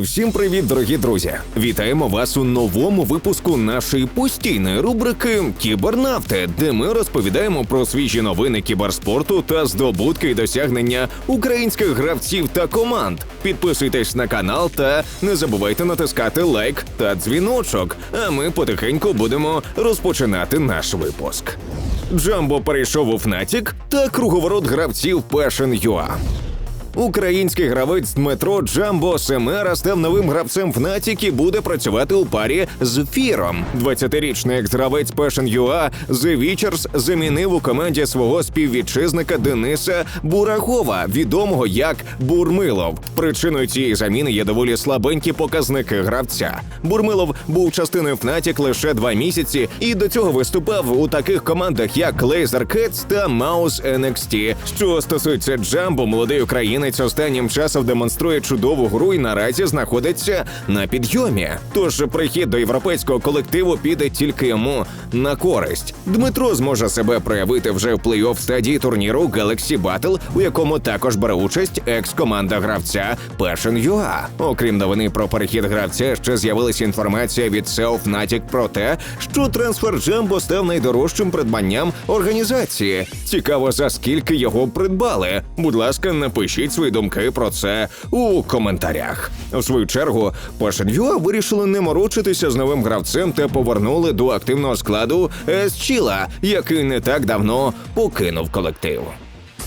Всім привіт, дорогі друзі! Вітаємо вас у новому випуску нашої постійної рубрики Кібернавти, де ми розповідаємо про свіжі новини кіберспорту та здобутки і досягнення українських гравців та команд. Підписуйтесь на канал та не забувайте натискати лайк та дзвіночок. А ми потихеньку будемо розпочинати наш випуск. Джамбо перейшов у Фнатік та круговорот гравців Passion.ua. Український гравець Дмитро Джамбо Семера став новим гравцем Fnatic і буде працювати у парі з Фіром. 20-річний екс-гравець Passion.ua The Witchers замінив у команді свого співвітчизника Дениса Буракова, відомого як Бурмилов. Причиною цієї заміни є доволі слабенькі показники гравця. Бурмилов був частиною Fnatic лише два місяці і до цього виступав у таких командах, як Laser Cats та Mouse NXT. Що стосується Джамбо, молодий українець останнім часом демонструє чудову гру і наразі знаходиться на підйомі. Тож прихід до європейського колективу піде тільки йому на користь. Дмитро зможе себе проявити вже в плей-офф стадії турніру Galaxy Battle, у якому також бере участь екс-команда гравця Passion.ua. Окрім новини про перехід гравця, ще з'явилася інформація від SEO Fnatic про те, що трансфер Джамбо став найдорожчим придбанням організації. Цікаво, за скільки його придбали. Будь ласка, напишіть свої думки про це у коментарях. У свою чергу, Passion.ua вирішили не морочитися з новим гравцем та повернули до активного складу Есчіла, який не так давно покинув колектив.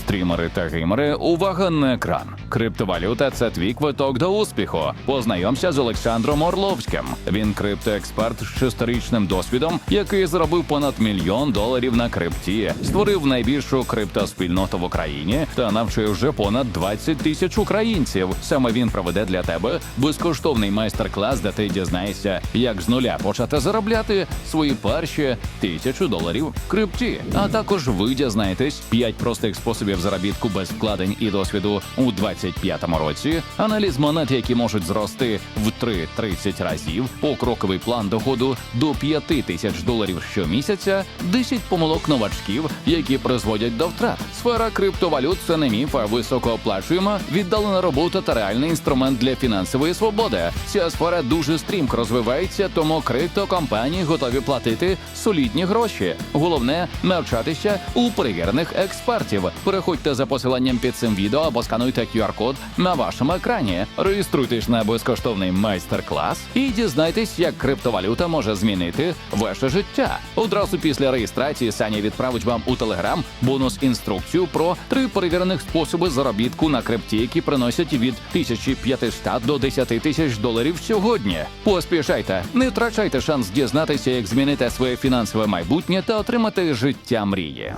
Стрімери та геймери, увага на екран. Криптовалюта це твій квиток до успіху. Познайомся з Олександром Орловським. Він криптоексперт з шестирічним досвідом, який заробив понад мільйон доларів на крипті, створив найбільшу криптоспільноту в Україні та навчив вже понад 20 тисяч українців. Саме він проведе для тебе безкоштовний майстер-клас, де ти дізнаєшся, як з нуля почати заробляти свої перші тисячу доларів в крипті. А також ви дізнаєтесь 5 простих способів заробітку без вкладень і досвіду у 25-му році, аналіз монет, які можуть зрости в 3-30 разів, покроковий план доходу до 5 тисяч доларів щомісяця, 10 помилок новачків, які призводять до втрат. Сфера криптовалют це не міф, а високооплачуєма, віддалена робота та реальний інструмент для фінансової свободи. Ця сфера дуже стрімко розвивається, тому криптокомпанії готові платити солідні гроші. Головне навчатися у перевірених експертів. Переходьте за посиланням під цим відео або скануйте QR-код на вашому екрані. Реєструйтесь на безкоштовний майстер-клас і дізнайтесь, як криптовалюта може змінити ваше життя. Одразу після реєстрації Саня відправить вам у Телеграм бонус інструкцію про три перевірених способи заробітку на крипті, які приносять від 1500 до 10 тисяч доларів сьогодні. Поспішайте, не втрачайте шанс дізнатися, як змінити своє фінансове майбутнє та отримати життя мрії.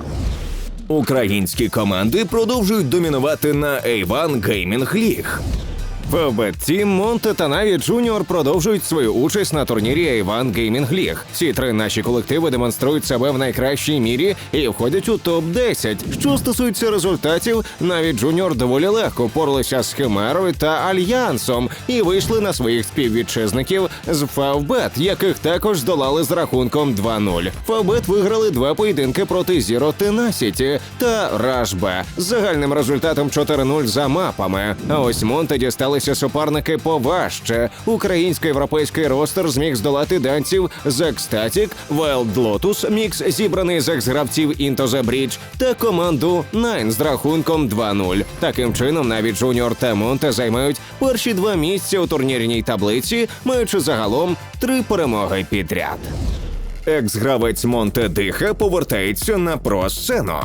Українські команди продовжують домінувати на A1 Gaming League. ФБ Тім, Монте та Наві Джуніор продовжують свою участь на турнірі A1 Gaming League. Ці три наші колективи демонструють себе в найкращій мірі і входять у топ 10 Що стосується результатів, Наві Джуніор доволі легко поралися з Химерою та Альянсом і вийшли на своїх співвітчизників з Фавбет, яких також здолали з рахунком 2-0. Фавбет виграли два поєдинки проти Zero Tenacity та Рашбе з загальним результатом 4-0 за мапами. А ось Монте дісталися суперники поважче. Українсько-європейський ростер зміг здолати данців з Ecstatic, Wild Lotus, мікс зібраний з екс-гравців Into the Bridge та команду Nine з рахунком 2-0. Таким чином, навіть Джуніор та Монте займають перші два місця у турнірній таблиці, маючи загалом три перемоги підряд. Екс-гравець Монте Диха повертається на про-сцену.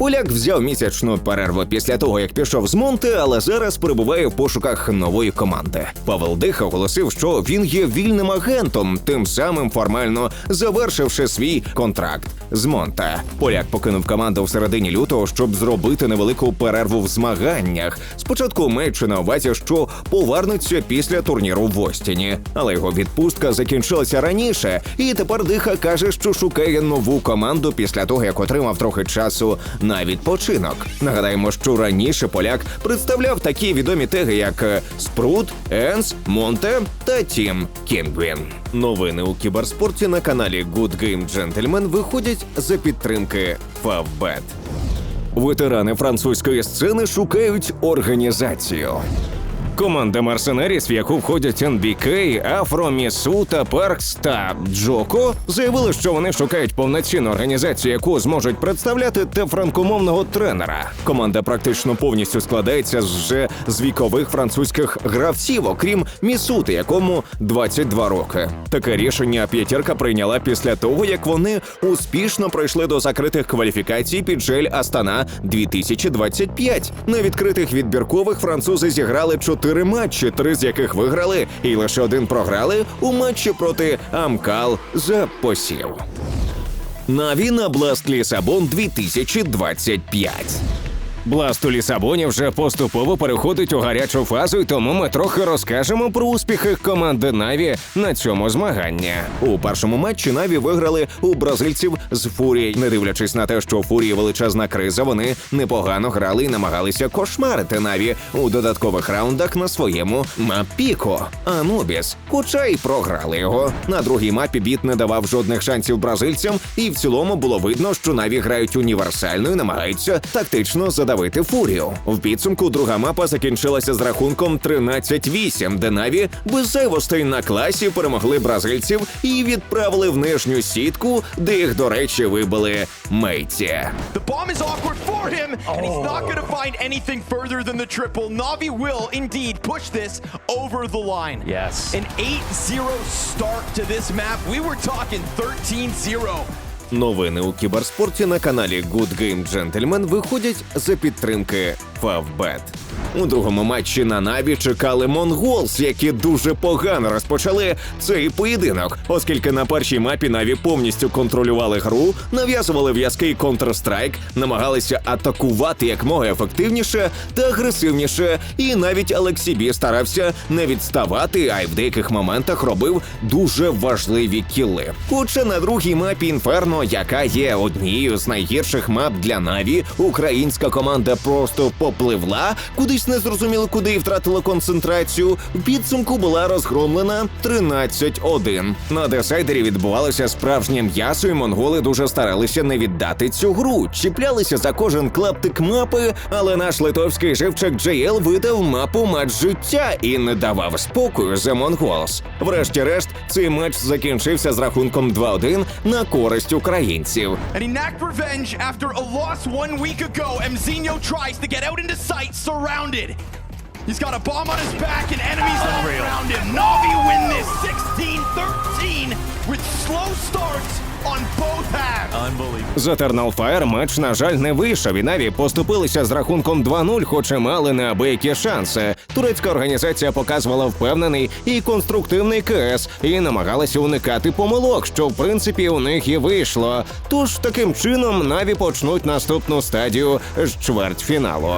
Поляк взяв місячну перерву після того, як пішов з Монте, але зараз перебуває в пошуках нової команди. Павел Диха оголосив, що він є вільним агентом, тим самим формально завершивши свій контракт з Монте. Поляк покинув команду в середині лютого, щоб зробити невелику перерву в змаганнях. Спочатку маючи на увазі, що повернеться після турніру в Остіні, але його відпустка закінчилася раніше, і тепер Диха каже, що шукає нову команду після того, як отримав трохи часу на відпочинок. Нагадаємо, що раніше поляк представляв такі відомі теги, як е, Спрут, Енс, Монте та Тім Кінгвін. Новини у кіберспорті на каналі Good Game Gentleman виходять за підтримки Favbet. Ветерани французької сцени шукають організацію. Команда Мерсенеріс, в яку входять НБК, Афро, Місу та Паркс та Джоко, заявили, що вони шукають повноцінну організацію, яку зможуть представляти та франкомовного тренера. Команда практично повністю складається з вже з вікових французьких гравців, окрім Місути, якому 22 роки. Таке рішення п'ятірка прийняла після того, як вони успішно пройшли до закритих кваліфікацій під Жель Астана 2025. На відкритих відбіркових французи зіграли чотири матчі, три з яких виграли, і лише один програли у матчі проти Амкал за посів. Навіна Бласт Лісабон 2025. Бласт у Лісабоні вже поступово переходить у гарячу фазу, і тому ми трохи розкажемо про успіхи команди Наві на цьому змаганні. У першому матчі Наві виграли у бразильців з Фурії. Не дивлячись на те, що у Фурії величезна криза, вони непогано грали і намагалися кошмарити Наві у додаткових раундах на своєму мапіко. Анубіс, хоча й програли його. На другій мапі біт не давав жодних шансів бразильцям, і в цілому було видно, що Наві грають універсально і намагаються тактично задавити фурію. В підсумку друга мапа закінчилася з рахунком 13-8, де Наві без зайвостей на класі перемогли бразильців і відправили в нижню сітку, де їх, до речі, вибили мейці. Yes. An 8-0 start to this map. We were talking 13-0. Новини у кіберспорті на каналі Good Game Gentleman виходять за підтримки Favbet. У другому матчі на Наві чекали Монголс, які дуже погано розпочали цей поєдинок, оскільки на першій мапі Наві повністю контролювали гру, нав'язували в'язкий Counter-Strike, намагалися атакувати якмога ефективніше та агресивніше. І навіть Алексібі старався не відставати, а й в деяких моментах робив дуже важливі кіли. Хоча на другій мапі Інферно, яка є однією з найгірших мап для Наві, українська команда просто попливла, кудись не зрозуміло куди і втратила концентрацію. В підсумку була розгромлена 13-1. На десайдері відбувалося справжнє м'ясо, і монголи дуже старалися не віддати цю гру. Чіплялися за кожен клаптик мапи, але наш литовський живчик JL видав мапу матч життя і не давав спокою за монголс. Врешті-решт, цей матч закінчився з рахунком 2-1 на користь українців. Revenge after a loss one week ago. Mzinho tries to get out into sight, surrounded. He's got a bomb on his back and enemies all around him. Navi win this 16-13 with slow starts on both halves. Unbelievable. За Eternal Fire матч, на жаль, не вийшов, і Наві поступилися з рахунком 2-0, хоч і мали неабиякі шанси. Турецька організація показувала впевнений і конструктивний КС і намагалася уникати помилок, що в принципі у них і вийшло. Тож таким чином Наві почнуть наступну стадію з чвертьфіналу.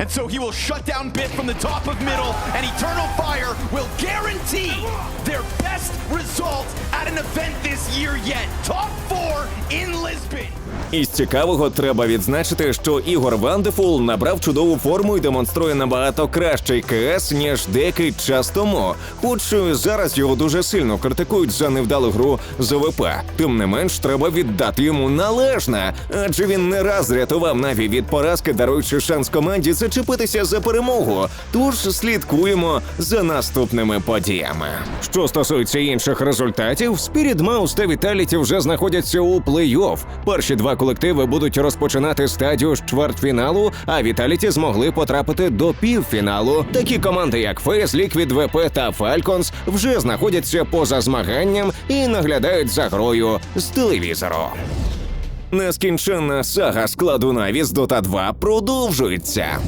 And so he will shut down Bit from the top of middle, and Eternal Fire will guarantee their best result at an event this year yet. Top four in Lisbon. Із цікавого треба відзначити, що Ігор Вандефул набрав чудову форму і демонструє набагато кращий КС, ніж деякий час тому. Хоч зараз його дуже сильно критикують за невдалу гру з. Тим не менш, треба віддати йому належне, адже він не раз рятував Наві від поразки, даруючи шанс команді зачепитися за перемогу. Тож слідкуємо за наступними подіями. Що стосується інших результатів, Spirit Mouse та Vitality вже знаходяться у плей-офф. Перші два колективи будуть розпочинати стадію з чвертьфіналу, а Віталіті змогли потрапити до півфіналу. Такі команди, як Фейс, Ліквід, ВП та Фальконс, вже знаходяться поза змаганням і наглядають за грою з телевізору. Нескінченна сага складу навіс Дота Dota 2 продовжується.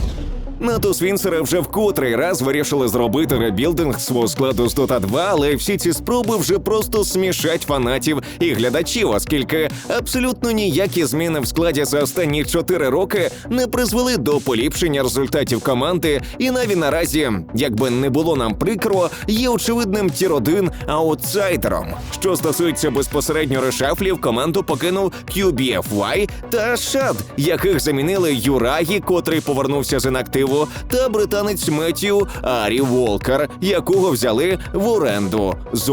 НАТО Свінсери вже в котрий раз вирішили зробити ребілдинг свого складу з Dota 2, але всі ці спроби вже просто смішать фанатів і глядачів, оскільки абсолютно ніякі зміни в складі за останні 4 роки не призвели до поліпшення результатів команди. І навіть наразі, якби не було нам прикро, є очевидним тір-1 аутсайдером. Що стосується безпосередньо решафлів, команду покинув QBFY та Шад, яких замінили Юрагі, котрий повернувся з інактиву Києву та британець Меттью Арі Волкер, якого взяли в оренду з.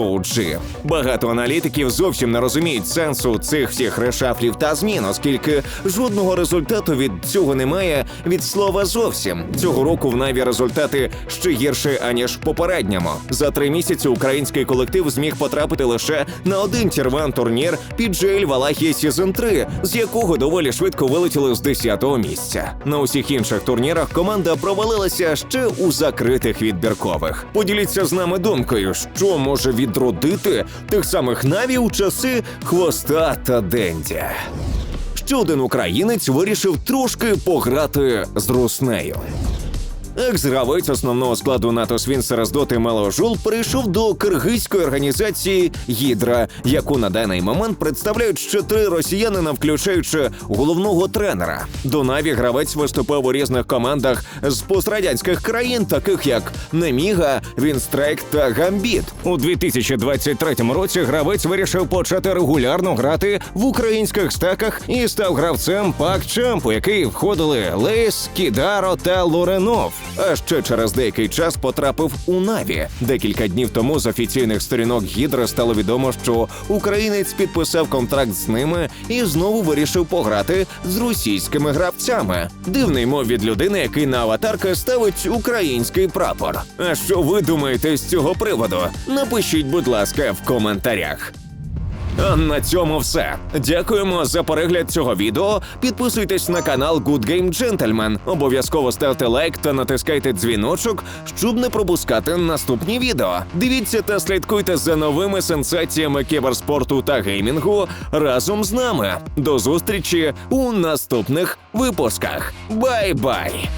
Багато аналітиків зовсім не розуміють сенсу цих всіх решафлів та змін, оскільки жодного результату від цього немає від слова зовсім. Цього року в Наві результати ще гірші аніж попередньому. За три місяці український колектив зміг потрапити лише на один тірван турнір PGL Валахія Season 3, з якого доволі швидко вилетіли з 10-го місця. На усіх інших турнірах команда провалилася ще у закритих відбіркових. Поділіться з нами думкою, що може відродити тих самих наві у часи хвоста та денді. Ще один українець вирішив трошки пограти з руснею. Екс-гравець основного складу НАТО Свінсера з доти Меложул перейшов до киргизької організації Гідра, яку на даний момент представляють ще три росіянина, включаючи головного тренера. До Наві гравець виступав у різних командах з пострадянських країн, таких як Неміга, Вінстрайк та Гамбіт. У 2023 році гравець вирішив почати регулярно грати в українських стаках і став гравцем пак Чемп, у який входили Лейс, Кідаро та Лоренов. А ще через деякий час потрапив у Наві. Декілька днів тому з офіційних сторінок Гідра стало відомо, що українець підписав контракт з ними і знову вирішив пограти з російськими гравцями. Дивний мов від людини, який на аватарка ставить український прапор. А що ви думаєте з цього приводу? Напишіть, будь ласка, в коментарях. А на цьому все. Дякуємо за перегляд цього відео. Підписуйтесь на канал Good Game Gentleman. Обов'язково ставте лайк та натискайте дзвіночок, щоб не пропускати наступні відео. Дивіться та слідкуйте за новими сенсаціями кіберспорту та геймінгу разом з нами. До зустрічі у наступних випусках. Бай-бай!